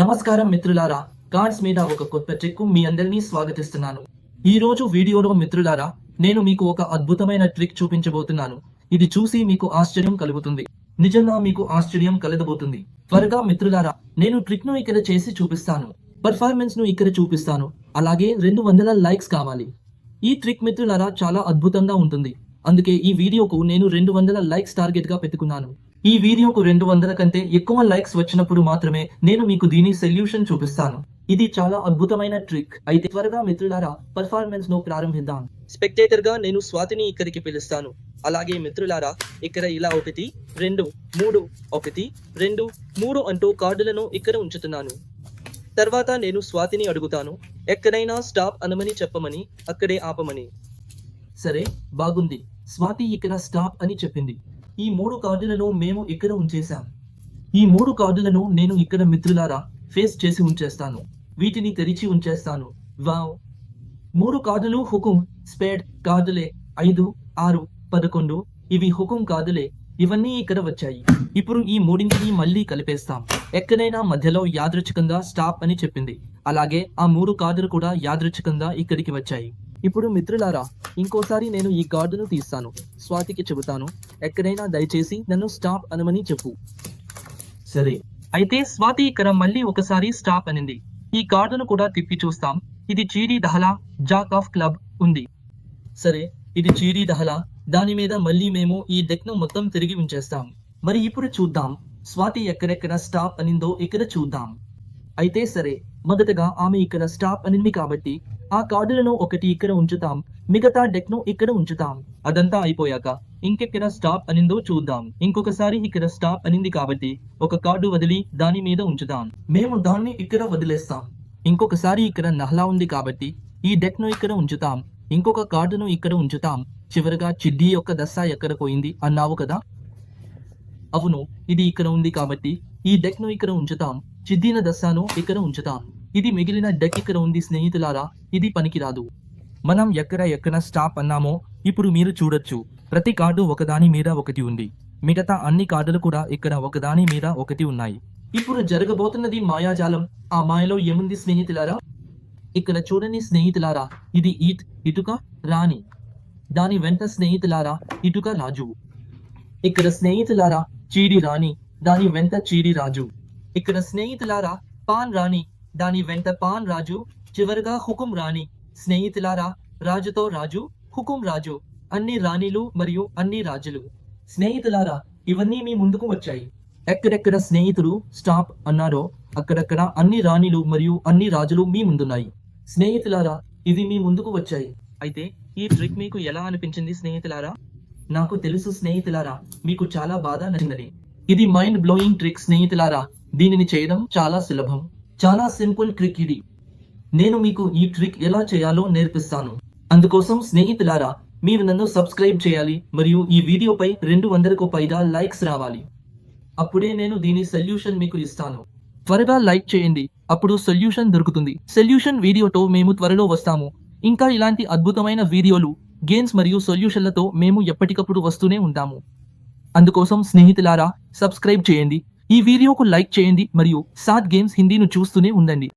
నమస్కారం మిత్రులారా కార్డ్స్ మీద ఒక కొత్త ట్రిక్ మీ అందరినీ స్వాగతిస్తున్నాను. ఈ రోజు వీడియోలో మిత్రులారా నేను మీకు ఒక అద్భుతమైన ట్రిక్ చూపించబోతున్నాను. ఇది చూసి మీకు ఆశ్చర్యం కలుగుతుంది. నిజంగా మీకు ఆశ్చర్యం కలగబోతుంది. త్వరగా మిత్రులారా నేను ట్రిక్ను ఇక్కడ చేసి చూపిస్తాను. పర్ఫార్మెన్స్ను ఇక్కడ చూపిస్తాను. అలాగే రెండు వందల లైక్స్ కావాలి. ఈ ట్రిక్ మిత్రులారా చాలా అద్భుతంగా ఉంటుంది. అందుకే ఈ వీడియోకు నేను రెండు వందల లైక్స్ టార్గెట్గా పెట్టుకున్నాను. ఈ వీడియోకు రెండు వందల కంటే ఎక్కువ లైక్స్ వచ్చినప్పుడు మాత్రమే నేను మీకు దీని సొల్యూషన్ చూపిస్తాను. ఇది చాలా అద్భుతమైన ట్రిక్. అయితే త్వరగా మిత్రులారా పర్ఫార్మెన్స్ను ప్రారంభిద్దాం. స్పెక్టేటర్గా నేను స్వాతిని ఇక్కడికి పిలుస్తాను. అలాగే మిత్రులారా ఇక్కడ ఇలా ఒకటి రెండు మూడు ఒకటి రెండు మూడు అంటూ కార్డులను ఇక్కడ ఉంచుతున్నాను. తర్వాత నేను స్వాతిని అడుగుతాను ఎక్కడైనా స్టాప్ అనమని చెప్పమని అక్కడే ఆపమని. సరే బాగుంది. స్వాతి ఇక్కడ స్టాప్ అని చెప్పింది. ఈ మూడు కార్డులను మేము ఇక్కడ ఉంచేశాం ఈ మూడు కార్డులను నేను ఇక్కడ మిత్రులారా ఫేస్ చేసి ఉంచేస్తాను. వీటిని తెరిచి ఉంచేస్తాను. వావ్! మూడు కార్డులు హుకుం స్పేడ్ కార్డులే ఐదు ఆరు పదకొండు ఇవి హుకుం కార్డులే ఇవన్నీ ఇక్కడ వచ్చాయి. ఇప్పుడు ఈ మూడింటిని మళ్ళీ కలిపేస్తాం. ఎక్కడైనా మధ్యలో యాదృచ్ఛికంగా స్టాప్ అని చెప్పింది. అలాగే ఆ మూడు కార్డులు కూడా యాదృచ్ఛికంగా ఇక్కడికి వచ్చాయి. ఇప్పుడు మిత్రులారా ఇంకోసారి నేను ఈ కార్డును తీస్తాను. స్వాతికి చెబుతాను ఎక్కడైనా దయచేసి నన్ను స్టాప్ అనమని చెప్పు. సరే. అయితే స్వాతి ఇక్కడ మళ్ళీ ఒకసారి స్టాప్ అనింది. ఈ కార్డును కూడా తిప్పి చూస్తాం. ఇది చీరీ దహలా జాక్ ఆఫ్ క్లబ్ ఉంది. సరే ఇది చీరీ దహలా దాని మీద మళ్ళీ మేము ఈ డెక్ను మొత్తం తిరిగి ఉంచేస్తాం. మరి ఇప్పుడు చూద్దాం స్వాతి ఎక్కడెక్కడ స్టాప్ అనిందో ఇక్కడ చూద్దాం. అయితే సరే మొదటగా ఆమె ఇక్కడ స్టాప్ అనింది కాబట్టి ఆ కార్డులను ఒకటి ఇక్కడ ఉంచుతాం. మిగతా డెక్ను ఇక్కడ ఉంచుతాం. అదంతా అయిపోయాక ఇంకెక్కడ స్టాప్ అనిందో చూద్దాం. ఇంకొకసారి ఇక్కడ స్టాప్ అనింది కాబట్టి ఒక కార్డు వదిలి దాని మీద ఉంచుతాం మేము దాన్ని ఇక్కడ వదిలేస్తాం. ఇంకొకసారి ఇక్కడ నహలా ఉంది కాబట్టి ఈ డెక్ను ఇక్కడ ఉంచుతాం. ఇంకొక కార్డును ఇక్కడ ఉంచుతాం. చివరిగా చిడ్డీ యొక్క దశ ఎక్కడ పోయింది అన్నావు కదా? అవును ఇది ఇక్కడ ఉంది కాబట్టి ఈ డెక్ను ఇక్కడ ఉంచుతాం. చిద్దిన దశను ఇక్కడ ఉంచుతాం. ఇది మిగిలిన డెక్ ఇక్కడ ఉంది స్నేహితులారా. ఇది పనికిరాదు. మనం ఎక్కడ ఎక్కడ స్టాప్ అన్నామో ఇప్పుడు మీరు చూడొచ్చు. ప్రతి కార్డు ఒకదాని మీద ఒకటి ఉంది. మిగతా అన్ని కార్డులు కూడా ఇక్కడ ఒకదాని మీద ఒకటి ఉన్నాయి. ఇప్పుడు జరగబోతున్నది మాయాజాలం. ఆ మాయలో ఏముంది స్నేహితులారా? ఇక్కడ చూడని స్నేహితులారా. ఇది ఈత్ ఇటుక రాణి. దాని వెంట స్నేహితులారా ఇటుక రాజు. ఇక్కడ స్నేహితులారా చీడి రాణి. దాని వెంట చీడి రాజు. ఇక్కడ స్నేహితులారా పాన్ రాణి. దాని వెంట పాన్ రాజు చివరగా హుకుం రాణి స్నేహితులారా రాజుతో రాజు హుకుం రాజు అన్ని రాణిలు మరియు అన్ని రాజులు. స్నేహితులారా ఇవన్నీ మీ ముందుకు వచ్చాయి. ఎక్కడెక్కడ స్నేహితులు స్టాప్ అన్నారో అక్కడక్కడ అన్ని రాణిలు మరియు అన్ని రాజులు మీ ముందున్నాయి. స్నేహితులారా ఇది మీ ముందుకు వచ్చాయి. అయితే ఈ ట్రిక్ మీకు ఎలా అనిపించింది స్నేహితులారా? నాకు తెలుసు స్నేహితులారా మీకు చాలా బాధ నచ్చిందని. ఇది మైండ్ బ్లోయింగ్ ట్రిక్ స్నేహితులారా. దీనిని చేయడం చాలా సులభం. చాలా సింపుల్ ట్రిక్ ఇది. నేను మీకు ఈ ట్రిక్ ఎలా చేయాలో నేర్పిస్తాను. అందుకోసం స్నేహితులారా మీరు నన్ను సబ్స్క్రైబ్ చేయాలి మరియు ఈ వీడియోపై రెండు వందలకు పైగా లైక్స్ రావాలి. అప్పుడే నేను దీని సొల్యూషన్ మీకు ఇస్తాను. త్వరగా లైక్ చేయండి అప్పుడు సొల్యూషన్ దొరుకుతుంది. సొల్యూషన్ వీడియోతో మేము త్వరలో వస్తాము. ఇంకా ఇలాంటి అద్భుతమైన వీడియోలు గేమ్స్ మరియు సొల్యూషన్లతో మేము ఎప్పటికప్పుడు వస్తూనే ఉంటాము. అందుకోసం స్నేహితులారా సబ్స్క్రైబ్ చేయండి. ఈ వీడియోకు లైక్ చేయండి మరియు సాత్ గేమ్స్ హిందీను చూస్తూనే ఉండండి.